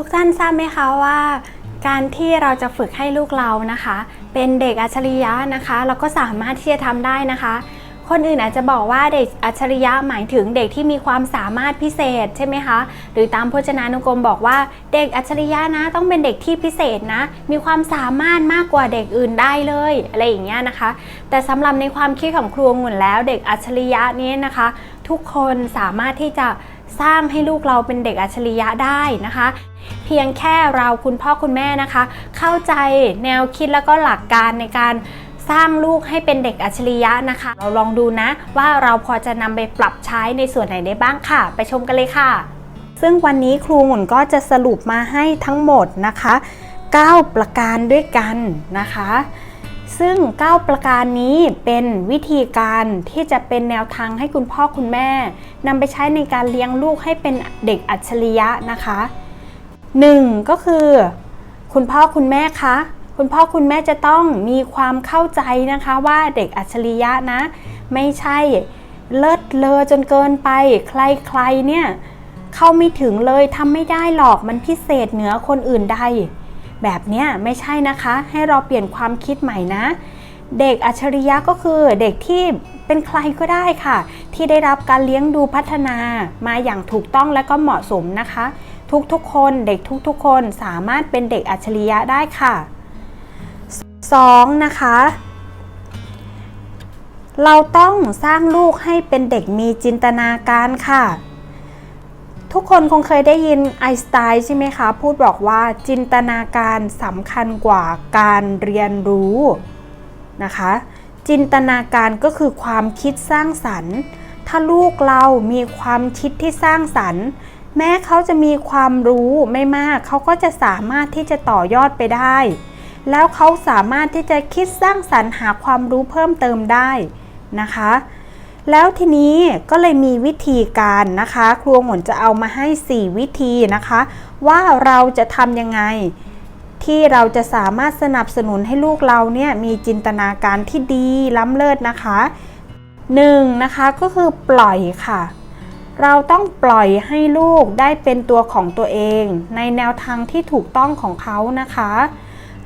ทุกท่านทราบไหมคะว่า การที่เราจะฝึกให้ลูกเรานะคะ เป็นเด็กอัจฉริยะนะคะ เราก็สามารถที่จะทำได้นะคะ คนอื่นอาจจะบอกว่าเด็กอัจฉริยะหมายถึงเด็กที่มีความสามารถพิเศษใช่ไหมคะ หรือตามพจนานุกรมบอกว่าเด็กอัจฉริยะนะต้องเป็นเด็กที่พิเศษนะ มีความสามารถมากกว่าเด็กอื่นได้เลยอะไรอย่างเงี้ยนะคะ แต่สำหรับในความคิดของครูองุ่นแล้วเด็กอัจฉริยะนี้นะคะ ทุกคนสามารถที่จะสร้างให้ลูกเราเป็นเด็กอัจฉริยะได้นะคะ เพียงแค่เราคุณพ่อคุณแม่นะคะ เข้าใจแนวคิดแล้วก็หลักการในการสร้างลูกให้เป็นเด็กอัจฉริยะนะคะ เราลองดูนะว่าเราพอจะนำไปปรับใช้ในส่วนไหนได้บ้างค่ะ ไปชมกันเลยค่ะ ซึ่งวันนี้ครูหมุนก็จะสรุปมาให้ทั้งหมดนะคะ 9 ประการด้วยกันนะคะ ซึ่ง 9 ประการนี้เป็นวิธีการที่จะเป็นแนวทางให้คุณพ่อคุณแม่นำไปใช้ในการเลี้ยงลูกให้เป็นเด็กอัจฉริยะนะคะ 1. ก็คือ คุณพ่อคุณแม่คะคุณพ่อคุณแม่จะต้องมีความเข้าใจนะคะว่าเด็กอัจฉริยะนะ ไม่ใช่เลิศเลอจนเกินไป ใครๆเนี่ยเข้าไม่ถึงเลยทำไม่ได้หรอกมันพิเศษเหนือคนอื่นใด แบบเนี้ยไม่ใช่นะคะ ให้เราเปลี่ยนความคิดใหม่นะ เด็กอัจฉริยะก็คือเด็กที่เป็นใครก็ได้ค่ะ ที่ได้รับการเลี้ยงดูพัฒนามาอย่างถูกต้องและก็เหมาะสมนะคะ ทุกๆ คนเด็กทุกๆ คนสามารถเป็นเด็กอัจฉริยะได้ค่ะ 2. นะคะ เราต้องสร้างลูกให้เป็นเด็กมีจินตนาการค่ะ ทุกคนคงเคยได้ยินไอสไตน์ใช่ไหมคะ พูดบอกว่าจินตนาการสำคัญกว่าการเรียนรู้นะคะ จินตนาการก็คือความคิดสร้างสรรค์ ถ้าลูกเรามีความคิดที่สร้างสรรค์ แม้เขาจะมีความรู้ไม่มาก เขาก็จะสามารถที่จะต่อยอดไปได้ แล้วเขาสามารถที่จะคิดสร้างสรรค์หาความรู้เพิ่มเติมได้นะคะ แล้วทีนี้ก็เลยมีวิธีการนะคะ ครูหมนจะเอามาให้ 4 วิธีนะคะ ว่าเราจะทำยังไง ที่เราจะสามารถสนับสนุนให้ลูกเราเนี่ยมีจินตนาการที่ดีล้ำเลิศนะคะ 1 นะคะก็คือปล่อยค่ะ เราต้องปล่อยให้ลูกได้เป็นตัวของตัวเอง ในแนวทางที่ถูกต้องของเขานะคะ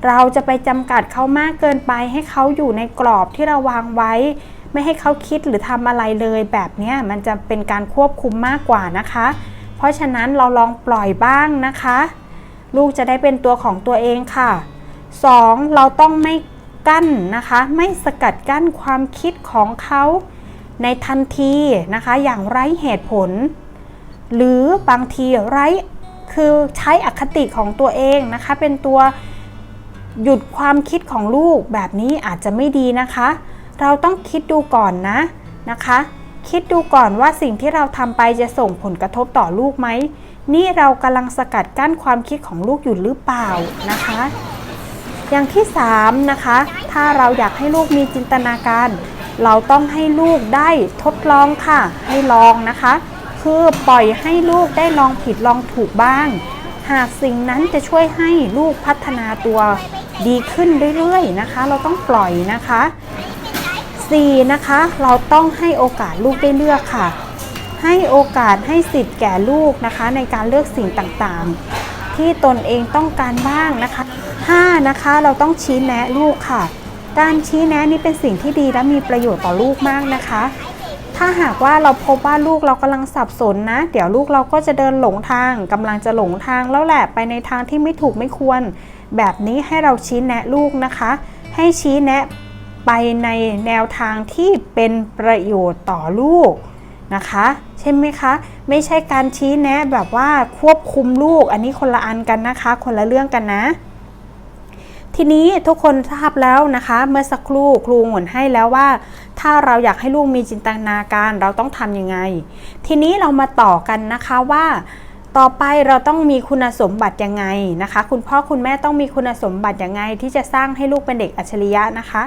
เราจะไปจำกัดเขามากเกินไป ให้เขาอยู่ในกรอบที่เราวางไว้ ไม่ให้เขาคิดหรือทำอะไรเลย แบบนี้มันจะเป็นการควบคุมมากกว่านะคะ เพราะฉะนั้นเราลองปล่อยบ้างนะคะ ลูกจะได้เป็นตัวของตัวเองค่ะ 2. เราต้องไม่กั้นนะคะ ไม่สกัดกั้นความคิดของเขา ในทันทีนะคะอย่างไร้เหตุผล หรือบางทีไร้คือใช้อคติของตัวเองนะคะ เป็นตัวหยุดความคิดของลูกแบบนี้อาจจะไม่ดีนะคะ เราต้องคิดดูก่อนนะนะคะ คิดดูก่อนว่าสิ่งที่เราทำไปจะส่งผลกระทบต่อลูกไหมนี่เรากำลังสกัดกั้นความคิดของลูกอยู่หรือเปล่านะคะ อย่างที่3นะคะ ถ้าเราอยากให้ลูกมีจินตนาการ เราต้องให้ลูกได้ทดลองค่ะ ให้ลองนะคะ คือปล่อยให้ลูกได้ลองผิดลองถูกบ้าง หากสิ่งนั้นจะช่วยให้ลูกพัฒนาตัวดีขึ้นเรื่อยๆนะคะ เราต้องปล่อยนะคะ 4. นะคะ เราต้องให้โอกาสลูกได้เลือกค่ะ ให้โอกาสให้สิทธิ์แก่ลูกนะคะ ในการเลือกสิ่งต่างๆ ที่ตนเองต้องการบ้างนะคะ 5. นะคะ เราต้องชี้แนะลูกค่ะ การชี้แนะนี่เป็นสิ่งที่ดีและมีประโยชน์ต่อลูกมากนะคะ ถ้าหากว่าเราพบว่าลูกเรากำลังสับสนนะ เดี๋ยวลูกเราก็จะเดินหลงทางกำลังจะหลงทางแล้วแหละไปในทางที่ไม่ถูกไม่ควร แบบนี้ให้เราชี้แนะลูกนะคะ ให้ชี้แนะไปในแนวทางที่เป็นประโยชน์ต่อลูกนะคะ ใช่ไหมคะ ไม่ใช่การชี้แนะแบบว่าควบคุมลูก อันนี้คนละอันกันนะคะ คนละเรื่องกันนะ ทีนี้ทุกคนทราบแล้วนะคะ เมื่อสักครู่ครูหมุนให้แล้วว่า ถ้าเราอยากให้ลูกมีจินตนาการเราต้องทำยังไง ทีนี้เรามาต่อกันนะคะว่าต่อไปเราต้องมีคุณสมบัติยังไงนะคะ คุณพ่อคุณแม่ต้องมีคุณสมบัติยังไง ที่จะสร้างให้ลูกเป็นเด็กอัจฉริยะนะคะ